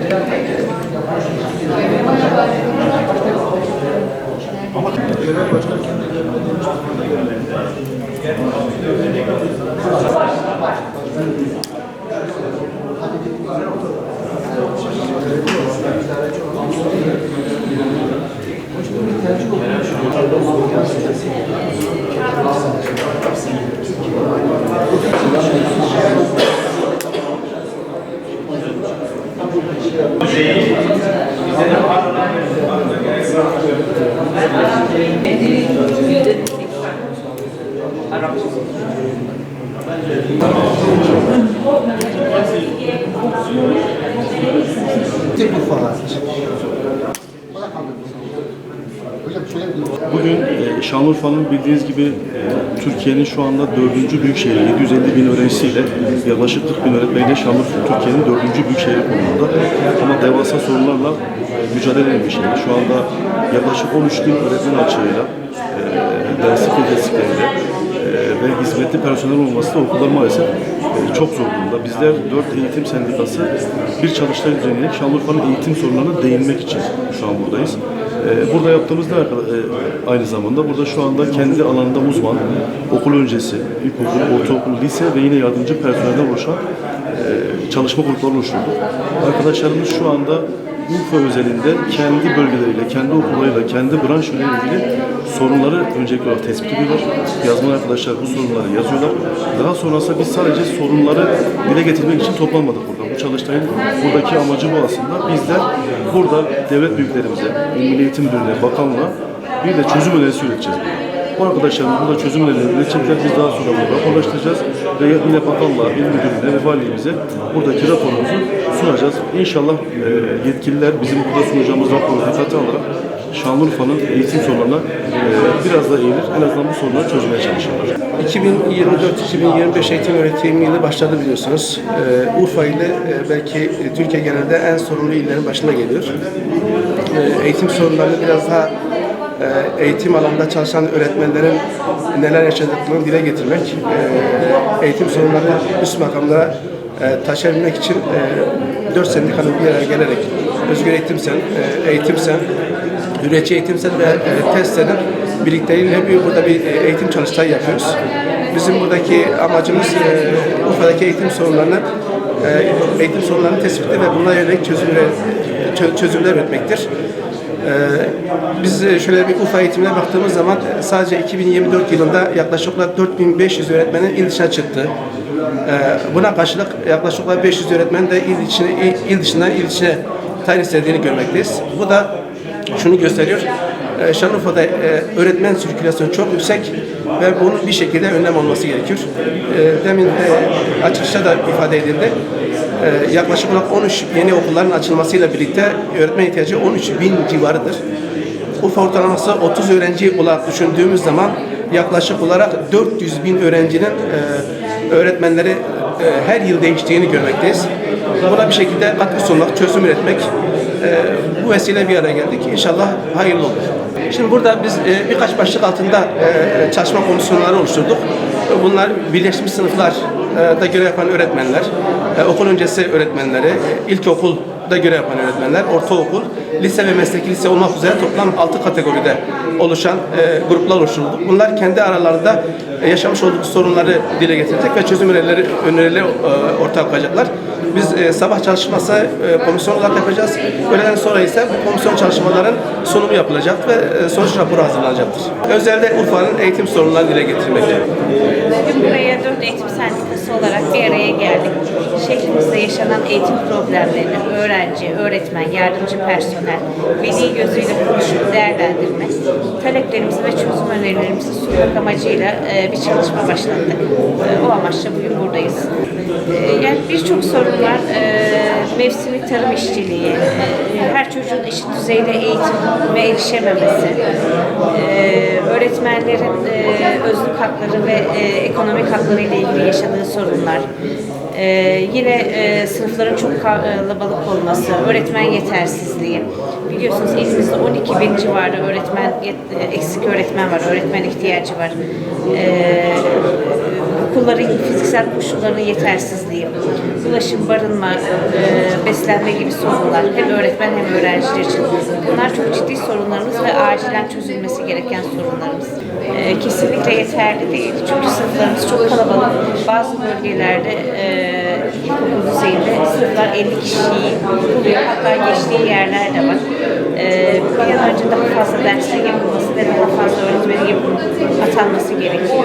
Tek bir falan. Hocam şöyle bir Bugün e, Şanlıurfa'nın bildiğiniz gibi e, Türkiye'nin şu anda dördüncü büyük şehri, 750 bin öğrencisiyle yaklaşık 40 bin öğretmeniyle Şanlıurfa Türkiye'nin dördüncü büyük şehri konumunda. Ama devasa sorunlarla mücadele eden bir şehir. Şu anda yaklaşık 13 bin öğretmen açığıyla, e, derslik e, ve hizmetli personel olması da okullar maalesef e, çok zor durumda. Bizler 4 eğitim sendikası bir çalıştay düzenleyerek Şanlıurfa'nın eğitim sorunlarına değinmek için şu an buradayız. Ee, Burada yaptığımız ne arkadaş- e, aynı zamanda burada şu anda kendi alanında uzman, okul öncesi, ilkokul, ortaokul, lise ve yine yardımcı personelden oluşan e, çalışma grupları oluşturduk. Arkadaşlarımız şu anda Urfa özelinde kendi bölgeleriyle, kendi okullarıyla, kendi branşıyla ilgili sorunları öncelikli olarak tespit ediyorlar. Yazman arkadaşlar bu sorunları yazıyorlar. Daha sonrasında biz sadece sorunları dile getirmek için toplanmadık burada. Çalıştayın buradaki amacı bu aslında. Bizler burada devlet büyüklerimize, Milli Eğitim Müdürlüğüne, bakanlığa bir de çözüm önerisi üreteceğiz. Bu arkadaşlarımız burada çözüm önerilerini üretecekler. Biz daha sonra bunu raporlaştıracağız ve yine bakanlığa, il müdürlüğüne ve valiliğimize buradaki raporumuzu sunacağız. İnşallah e, yetkililer bizim burada sunacağımız raporu dikkate alarak Şanlıurfa'nın eğitim sorunlarına biraz da eğilir. En azından bu sorunları çözmeye çalışırlar. 2024-2025 eğitim öğretim yılı başladı biliyorsunuz. Ee, Urfa ile e, belki e, Türkiye genelinde en sorunlu illerin başına geliyor. Ee, eğitim sorunlarını biraz daha e, eğitim alanında çalışan öğretmenlerin neler yaşadıklarını dile getirmek, eğitim sorunları üst makamlara taşıyabilmek için e, dört sendikanın bir araya gelerek Özgür Eğitim Sen, Eğitim Sen, Üretici Eğitim ve e, TESSE'nin birlikteliğiyle bir burada bir e, eğitim çalıştayı yapıyoruz. Bizim buradaki amacımız e, Urfa'daki eğitim sorunlarını e, eğitim sorunlarını tespitte ve bunlara yönelik çözümler, çö- çözümler üretmektir. E, Biz e, şöyle bir Urfa eğitimine baktığımız zaman e, sadece 2024 yılında yaklaşık olarak 4500 öğretmenin il dışına çıktı. E, Buna karşılık yaklaşık olarak 500 öğretmen de il, içine, il, il dışından il içine tayin istediğini görmekteyiz. Bu da şunu gösteriyor. E, Şanlıurfa'da e, öğretmen sirkülasyonu çok yüksek ve bunun bir şekilde önlem olması gerekiyor. E, Demin e, açılışta da ifade edildi. E, Yaklaşık olarak 13 yeni okulların açılmasıyla birlikte öğretmen ihtiyacı 13 bin civarıdır. Urfa ortalaması 30 öğrenci olarak düşündüğümüz zaman yaklaşık olarak 400 bin öğrencinin öğretmenleri her yıl değiştiğini görmekteyiz. Buna bir şekilde katkı sunmak, çözüm üretmek e, bu vesile bir araya geldik. İnşallah hayırlı olur. Şimdi burada biz e, birkaç başlık altında e, çalışma komisyonları oluşturduk. Bunlar birleşmiş sınıflar e, da görev yapan öğretmenler, okul öncesi öğretmenleri, e, ilkokulda görev yapan öğretmenler, ortaokul, lise ve mesleki lise olmak üzere toplam 6 kategoride oluşan e, gruplar oluşturulduk. Bunlar kendi aralarında e, yaşamış oldukları sorunları dile getirecek ve çözüm önerileri, önerileri e, ortaya koyacaklar. Biz e, sabah çalışması e, komisyon olarak yapacağız. Öğleden sonra ise bu komisyon çalışmaların sunumu yapılacak ve e, sonuç raporu hazırlanacaktır. Özelde Urfa'nın eğitim sorunlarını dile getirmekte. Bugün buraya dört eğitim sendikası olarak bir araya geldik. Şehrimizde yaşanan eğitim problemlerini öğrenci, öğretmen, yardımcı personel, veli gözüyle konuşup değerlendirme, taleplerimizi ve çözüm önerilerimizi sunmak amacıyla e, bir çalışma başlattık. E, O amaçla bugün buradayız. E, Yani birçok sorun var. E, tarım işçiliği, her çocuğun eşit düzeyde eğitime erişememesi, öğretmenlerin e, özlük hakları ve ekonomik hakları ile ilgili yaşadığı sorunlar, e, yine e, sınıfların çok kalabalık olması, öğretmen yetersizliği. Biliyorsunuz elimizde 12 bin civarı öğretmen, e, eksik öğretmen var, öğretmen ihtiyacı var. E, okulların fiziksel koşullarının yetersizliği. Ulaşım, barınma, e, beslenme gibi sorunlar hem öğretmen hem öğrenciler için. Bunlar çok ciddi sorunlarımız ve acilen çözülmesi gereken sorunlarımız. E, kesinlikle yeterli değil. Çünkü sınıflarımız çok kalabalık. Bazı bölgelerde e, ilkokul düzeyinde sınıflar 50 kişiyi buluyor. Hatta geçtiği yerler de var. E, bir an önce daha fazla dersler yapılması ve daha fazla öğretmenin yapım- atanması gerekiyor.